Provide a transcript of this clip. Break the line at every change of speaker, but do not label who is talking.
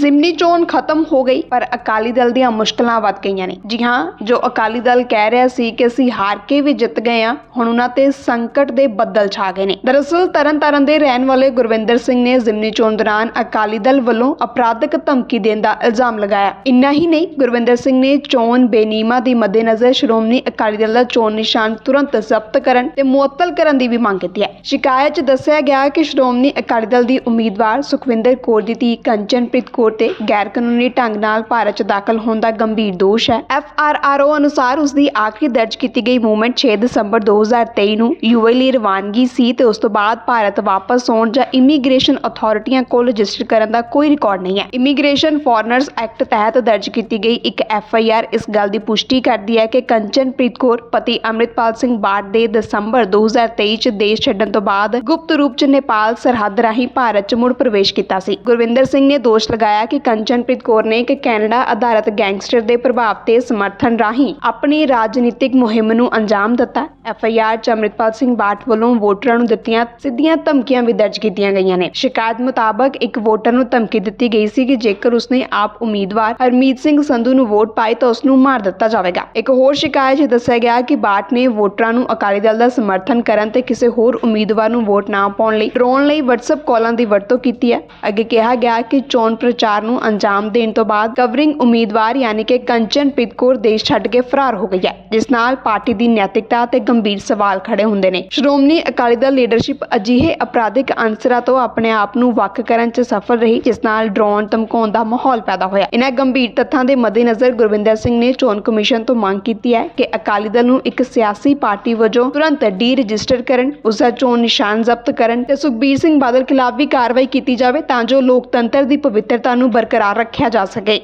ਜ਼ਿਮਨੀ ਚੋਣ ਖਤਮ ਹੋ ਗਈ, ਪਰ ਅਕਾਲੀ ਦਲ ਦੀਆਂ ਮੁਸ਼ਕਲਾਂ ਵੱਧ ਗਈਆਂ ਨੇ। ਜੀ ਹਾਂ, ਜੋ ਅਕਾਲੀ ਦਲ ਕਹਿ ਰਿਹਾ ਸੀ ਕਿ ਅਸੀਂ ਹਾਰ ਕੇ ਵੀ ਜਿੱਤ ਗਏ ਹਾਂ, ਹੁਣ ਉਹਨਾਂ ਤੇ ਸੰਕਟ ਦੇ ਬੱਦਲ ਛਾ ਗਏ ਨੇ। ਦਰਅਸਲ, ਤਰਨਤਾਰਨ ਦੇ ਰਹਿਣ ਵਾਲੇ ਗੁਰਵਿੰਦਰ ਸਿੰਘ ਨੇ ਜ਼ਿਮਨੀ ਚੋਣ ਦੌਰਾਨ ਅਕਾਲੀ ਦਲ ਵੱਲੋਂ ਅਪਰਾਧਿਕ ਧਮਕੀ ਦੇਣ ਦਾ ਇਲਜ਼ਾਮ ਲਗਾਇਆ। ਇੰਨਾ ਹੀ ਨਹੀਂ, ਗੁਰਵਿੰਦਰ ਸਿੰਘ ਨੇ ਚੋਣ ਬੇਨੀਮਾ ਦੀ ਮੱਦੇਨਜ਼ਰ ਸ਼੍ਰੋਮਣੀ ਅਕਾਲੀ ਦਲ ਦਾ ਚੋਣ ਨਿਸ਼ਾਨ ਤੁਰੰਤ ਜ਼ਬਤ ਕਰਨ ਤੇ ਮੁਅੱਤਲ ਕਰਨ ਦੀ ਵੀ ਮੰਗ ਕੀਤੀ ਹੈ। ਸ਼ਿਕਾਇਤ 'ਚ ਦੱਸਿਆ ਗਿਆ ਕਿ ਸ਼੍ਰੋਮਣੀ ਅਕਾਲੀ ਦਲ ਦੀ ਉਮੀਦਵਾਰ ਸੁਖਵਿੰਦਰ ਕੌਰ ਦੀ ਧੀ ਕੰਚਨਪ੍ਰੀਤ ਕੌਰ ਤੇ ਗੈਰ ਕਾਨੂੰਨੀ ਢੰਗ ਨਾਲ ਭਾਰਤ 'ਚ ਦਾਖਲ ਹੋਣ ਦਾ ਗੰਭੀਰ ਦੋਸ਼ ਹੈ। ਐਫ ਆਰ ਆਰ ਓ ਅਨੁਸਾਰ ਉਸ ਦੀ ਆਖਰੀ ਦਰਜ ਕੀਤੀ ਗਈ ਮੂਵਮੈਂਟ 6 ਦਸੰਬਰ 2023 ਨੂੰ ਯੂਏ ਲਈ ਰਵਾਨਗੀ ਸੀ ਤੇ ਉਸ ਤੋਂ ਬਾਅਦ ਭਾਰਤ ਵਾਪਸ ਆਉਣ ਜਾਂ ਇਮੀਗ੍ਰੇਸ਼ਨ ਅਥਾਰਟੀਆਂ ਕੋਲ ਰਜਿਸਟਰ ਕਰਨ ਦਾ ਕੋਈ ਰਿਕਾਰਡ ਨਹੀਂ ਹੈ। ਇਮੀਗ੍ਰੇਸ਼ਨ ਫੋਰਨਰਸ ਐਕਟ ਤਹਿਤ ਦਰਜ ਕੀਤੀ ਗਈ ਇੱਕ ਐਫ ਆਈ ਆਰ ਇਸ ਗੱਲ ਦੀ ਪੁਸ਼ਟੀ ਕਰਦੀ ਹੈ ਕਿ ਕੰਚਨਪ੍ਰੀਤ ਕੌਰ, ਪਤੀ ਅੰਮ੍ਰਿਤਪਾਲ ਸਿੰਘ ਬਾੜ ਦੇ ਦਸੰਬਰ 2023 ਚ ਦੇਸ਼ ਛੱਡਣ ਤੋਂ ਬਾਅਦ ਗੁਪਤ ਰੂਪ ਚ ਨੇਪਾਲ ਸਰਹੱਦ ਰਾਹੀਂ ਭਾਰਤ ਚ ਮੁੜ ਪ੍ਰਵੇਸ਼ ਕੀਤਾ ਸੀ। ਗੁਰਵਿੰਦਰ ਸਿੰਘ ਨੇ ਦੋਸ਼ ਲਗਾਇਆ ਕਿ ਕੰਚਨਪ੍ਰੀਤ ਕੌਰ ਨੇ ਇੱਕ ਕੈਨੇਡਾ ਆਧਾਰਿਤ ਗੈਂਗਸਟਰ ਦੇ ਪ੍ਰਭਾਵ ਤੇ ਸਮਰਥਨ ਰਾਹੀਂ ਆਪਣੀ ਰਾਜਨੀਤਿਕ ਮੁਹਿੰਮ ਨੂੰ ਅੰਜਾਮ ਦਿੱਤਾ। ਐਫ ਆਈ ਆਰ ਚ ਅੰਮ੍ਰਿਤਪਾਲ ਸਿੰਘ ਬਾਠ ਵੱਲੋਂ ਵੋਟਰਾਂ ਨੂੰ ਦਿੱਤੀਆਂ, ਸਿੱਧੀਆਂ ਧਮਕੀਆਂ ਵੀ ਦਰਜ ਕੀਤੀਆਂ ਗਈਆਂ ਨੇ। ਸ਼ਿਕਾਇਤ ਮੁਤਾਬਕ ਇੱਕ ਵੋਟਰ ਨੂੰ ਧਮਕੀ ਦਿੱਤੀ ਗਈ ਸੀ ਕਿ ਜੇਕਰ ਉਸਨੇ ਆਪ ਉਮੀਦਵਾਰ ਹਰਮੀਤ ਸਿੰਘ ਸੰਧੂ ਨੂੰ ਵੋਟ ਪਾਈ ਤਾਂ ਉਸ ਨੂੰ ਮਾਰ ਦਿੱਤਾ ਜਾਵੇਗਾ। ਇੱਕ ਹੋਰ ਸ਼ਿਕਾਇਤ 'ਚ ਦੱਸਿਆ ਗਿਆ ਕਿ ਬਾਠ ਨੇ ਵੋਟਰਾਂ ਨੂੰ ਅਕਾਲੀ ਦਲ ਦਾ ਸਮਰਥਨ ਕਰਨ ਤੇ ਕਿਸੇ ਹੋਰ ਉਮੀਦਵਾਰ ਨੂੰ ਵੋਟ ਨਾ ਪਾਉਣ ਲਈ, ਡਰਾਉਣ ਲਈ WhatsApp ਕਾਲਾਂ ਦੀ ਵਰਤੋਂ ਕੀਤੀ ਹੈ। ਅੱਗੇ ਕਿਹਾ ਗਿਆ ਕਿ ਚੋਣ ਪ੍ਰਚਾਰ ਨੂੰ ਅੰਜਾਮ ਦੇਣ ਤੋਂ ਬਾਅਦ ਕਵਰਿੰਗ ਉਮੀਦਵਾਰ ਯਾਨੀ ਕਿ ਕੰਚਨਪ੍ਰੀਤ ਕੌਰ ਦੇਸ਼ ਛੱਡ ਕੇ ਫਰਾਰ ਹੋ ਗਈ ਹੈ, ਜਿਸ ਨਾਲ ਪਾਰਟੀ ਦੀ ਨੈਤਿਕਤਾ ਤੇ ਗੰਭੀਰ ਸਵਾਲ ਖੜੇ ਹੁੰਦੇ ਨੇ। ਸ਼੍ਰੋਮਣੀ ਅਕਾਲੀ ਦਲ ਲੀਡਰਸ਼ਿਪ ਅਜਿਹੇ ਅਪਰਾਧਿਕ ਅਨਸਰਾਂ ਤੋਂ ਆਪਣੇ ਆਪ ਨੂੰ ਵੱਖ ਕਰਨ 'ਚ ਸਫਲ ਰਹੀ, ਜਿਸ ਨਾਲ ਡਰਾਉਣ, ਧਮਕਾਉਣ ਦਾ ਮਾਹੌਲ ਪੈਦਾ ਹੋਇਆ। ਇਹਨਾਂ ਗੰਭੀਰ ਤੱਥਾਂ ਦੇ ਮੱਦੇਨਜ਼ਰ ਗੁਰਵਿੰਦਰ ਸਿੰਘ ਨੇ ਚੋਣ ਕਮਿਸ਼ਨ ਤੋਂ ਮੰਗ ਕੀਤੀ ਹੈ ਕਿ ਅਕਾਲੀ ਦਲ ਨੂੰ ਇੱਕ ਸਿਆਸੀ ਪਾਰਟੀ ਵਜੋਂ ਤੁਰੰਤ ਡੀ ਰਜਿਸਟਰ ਕਰਨ, ਉਸ ਦਾ ਚੋਣ ਨਿਸ਼ਾਨ ਜ਼ਬਤ ਕਰਨ ਤੇ ਸੁਖਬੀਰ ਸਿੰਘ ਬਾਦਲ ਖਿਲਾਫ ਵੀ ਕਾਰਵਾਈ ਕੀਤੀ ਜਾਵੇ ਤਾਂ ਜੋ ਲੋਕਤੰਤਰ ਦੀ ਪਵਿੱਤਰਤਾ ਨੂੰ ਬਰਕਰਾਰ ਰੱਖਿਆ ਜਾ ਸਕੇ।